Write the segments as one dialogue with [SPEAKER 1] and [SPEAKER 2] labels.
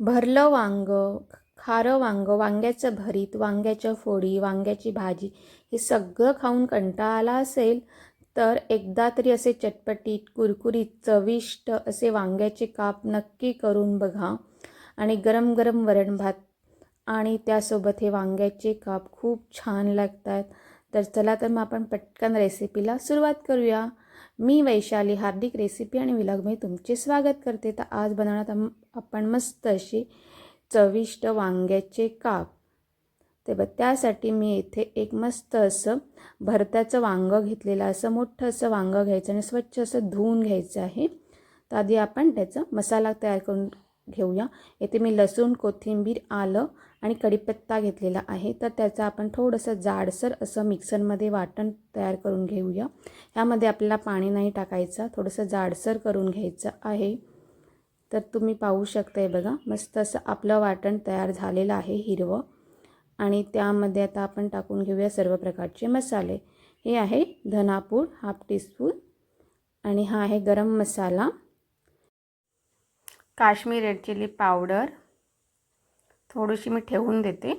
[SPEAKER 1] भरलं वांगं खारं वांगं वांग्याचं भरीत वांग्याच्या फोडी वांग्याची भाजी हे सगळं खाऊन कंटाळा आला असेल तर एकदा तरी असे चटपटीत कुरकुरीत चविष्ट असे वांग्याचे काप नक्की करून बघा. आणि गरम गरम वरण भात आणि त्यासोबत हे वांग्याचे काप खूप छान लागतात. तर चला तर मग आपण पटकन रेसिपीला सुरुवात करूया. मी वैशाली हार्दिक रेसिपी आणि विलॉगमध्ये तुमचे स्वागत करते. तर आज बनवण्यात आपण मस्त अशी चविष्ट वांग्याचे काप. ते ब त्यासाठी मी इथे एक मस्त असं भरत्याचं वांगं घेतलेलं असं मोठं असं वांगं घ्यायचं आणि स्वच्छ असं धुवून घ्यायचं आहे. तर आधी आपण त्याचा मसाला तयार करून घेऊया. येथे मी लसूण कोथिंबीर आलं आणि कढीपत्ता घेतलेला आहे. तर त्याचं आपण थोडंसं जाडसर असं मिक्सरमध्ये वाटण तयार करून घेऊया. ह्यामध्ये आपल्याला पाणी नाही टाकायचं. थोडंसं जाडसर करून घ्यायचं आहे. तर तुम्ही पाहू शकताय बघा मस्त असं आपलं वाटण तयार झालेलं आहे हिरवं. आणि त्यामध्ये आता आपण टाकून घेऊया सर्व प्रकारचे मसाले. हे आहे धनापूड हाफ टीस्पून. आणि हा आहे garam masala. Kashmir red chilli powder थोडीशी मी ठेवून देते.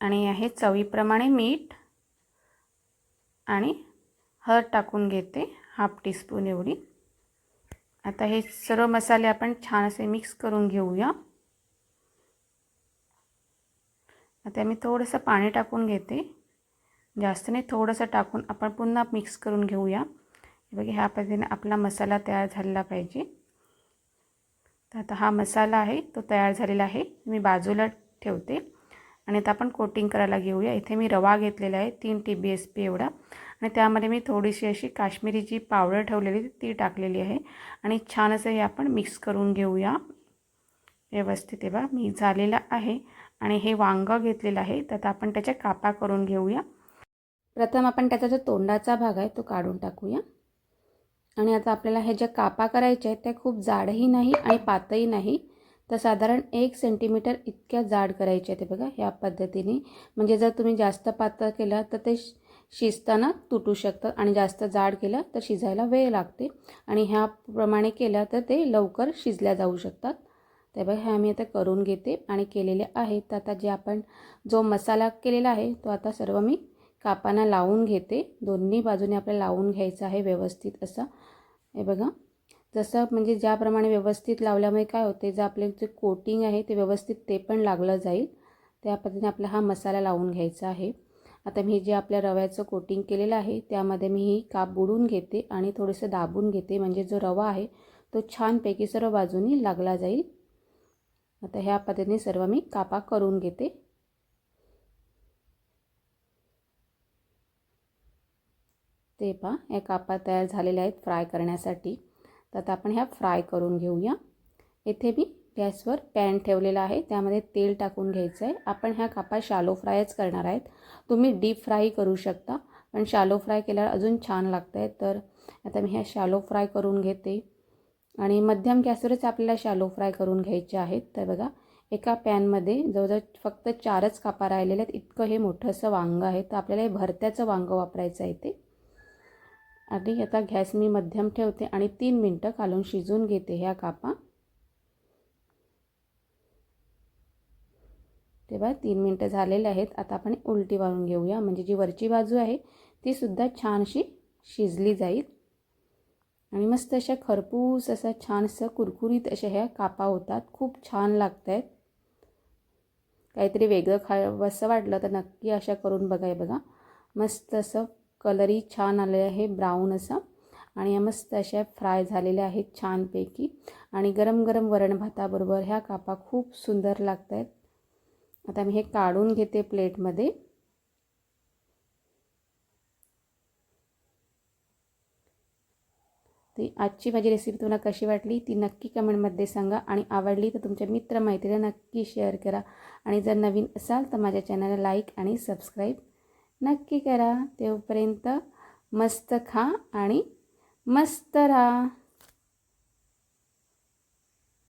[SPEAKER 1] आणि आहे चवीप्रमाणे मीठ आणि हळद टाकून घेते हाफ टीस्पून एवढी. आता हे सर्व मसाले आपण छान असे मिक्स करून घेऊया. आता मी थोडंसं पाणी टाकून घेते. जास्त नाही थोडंसं टाकून आपण पुन्हा मिक्स करून घेऊया. बघा ह्या पद्धतीने आपला मसाला तयार झालेला पाहिजे. तर आता हा मसाला आहे तो तयार झालेला आहे. मी बाजूला ठेवते. आणि आता आपण कोटिंग करायला घेऊया. इथे मी रवा घेतलेला आहे तीन टी बी एस पी एवढा. आणि त्यामध्ये मी थोडीशी अशी काश्मीरी जी पावडर ठेवलेली ती टाकलेली आहे. आणि छान असं हे आपण मिक्स करून घेऊया. व्यवस्थित बा. मी झालेला आहे. आणि हे वांगं घेतलेलं आहे. तर आता आपण त्याच्या कापा करून घेऊया. प्रथम आपण त्याचा जो तोंडाचा भाग आहे तो काढून टाकूया. आणि आता आपल्याला हे ज्या कापा करायच्या आहेत त्या खूप जाडही नाही आणि पातही नाही. तर साधारण एक सेंटीमीटर इतक्या जाड करायच्या आहेत बघा ह्या पद्धतीने. म्हणजे जर तुम्ही जास्त पातळ केलं तर ते शिजताना तुटू शकतात आणि जास्त जाड केलं तर शिजायला वेळ लागते. आणि ह्याप्रमाणे केलं तर ते लवकर शिजल्या जाऊ शकतात. ते बघा हे आम्ही आता करून घेते आणि केलेले आहेत तर आता जे आपण जो मसाला केलेला आहे तो आता सर्व मी कापांना लावून घेते. दोन्ही बाजूने आपल्याला लावून घ्यायचं आहे व्यवस्थित असं. हे बघा. जसं म्हणजे ज्याप्रमाणे व्यवस्थित लावल्यामुळे काय होते जर आपले जे कोटिंग आहे ते व्यवस्थित ते पण लागलं जाईल. त्या पद्धतीने आपला हा मसाला लावून घ्यायचा आहे. आता मी जे आपल्या रव्याचं कोटिंग केलेलं आहे त्यामध्ये मी ही काप बुडून घेते आणि थोडंसं दाबून घेते. म्हणजे जो रवा आहे तो छानपैकी सर्व बाजूनी लागला जाईल. आता ह्या पद्धतीने सर्व मी कापा करून घेते. ते पहा या कापा तयार झालेल्या आहेत फ्राय करण्यासाठी. तर आता आपण ह्या फ्राय करून घेऊया. येथे मी गॅसवर पॅन ठेवलेला आहे त्यामध्ये तेल टाकून घ्यायचं आहे आपण ह्या कापा शालो फ्रायच करणार आहेत. तुम्ही डीप फ्राय करू शकता पण शालो फ्राय केल्यावर अजून छान लागतं आहे तर आता मी ह्या शालो फ्राय करून घेते. आणि मध्यम गॅसवरच आपल्याला शालो फ्राय करून घ्यायचे आहेत. तर बघा एका पॅनमध्ये जवळजवळ फक्त चारच कापा राहिलेले आहेत. इतकं हे मोठंसं वांगं आहे. तर आपल्याला हे भरत्याचं वांगं वापरायचं आहे ते आणि आता गॅस मी मध्यम ठेवते आणि तीन मिनटं कालून शिजून घेते ह्या कापा. तेव्हा तीन मिनटं झालेले आहेत. आता आपण उलटी वाळून घेऊया. म्हणजे जी वरची बाजू आहे ती सुद्धा छानशी शिजली जाईल. आणि मस्त अशा खरपूस असं छानसं कुरकुरीत अशा ह्या कापा होतात. खूप छान लागत आहेत काहीतरी वेगळं खावंसं वाटलं तर नक्की अशा करून बघाय बघा. मस्त असं कलरही छान आले आहे ब्राऊन असा. आणि या मस्त अशा फ्राय झालेल्या आहेत छानपैकी. आणि गरम गरम वरण भाताबरोबर ह्या कापा खूप सुंदर लागत आहेत आता मी हे काढून घेते प्लेटमध्ये. ती आजची माझी रेसिपी तुम्हाला कशी वाटली ती नक्की कमेंटमध्ये सांगा. आणि आवडली तर तुमच्या मित्रमैत्रिणीला नक्की शेअर करा. आणि जर नवीन असाल तर माझ्या चॅनलला लाईक आणि सबस्क्राईब नक्की करा. तेवपर्यंत मस्त खा आणि मस्त राहा.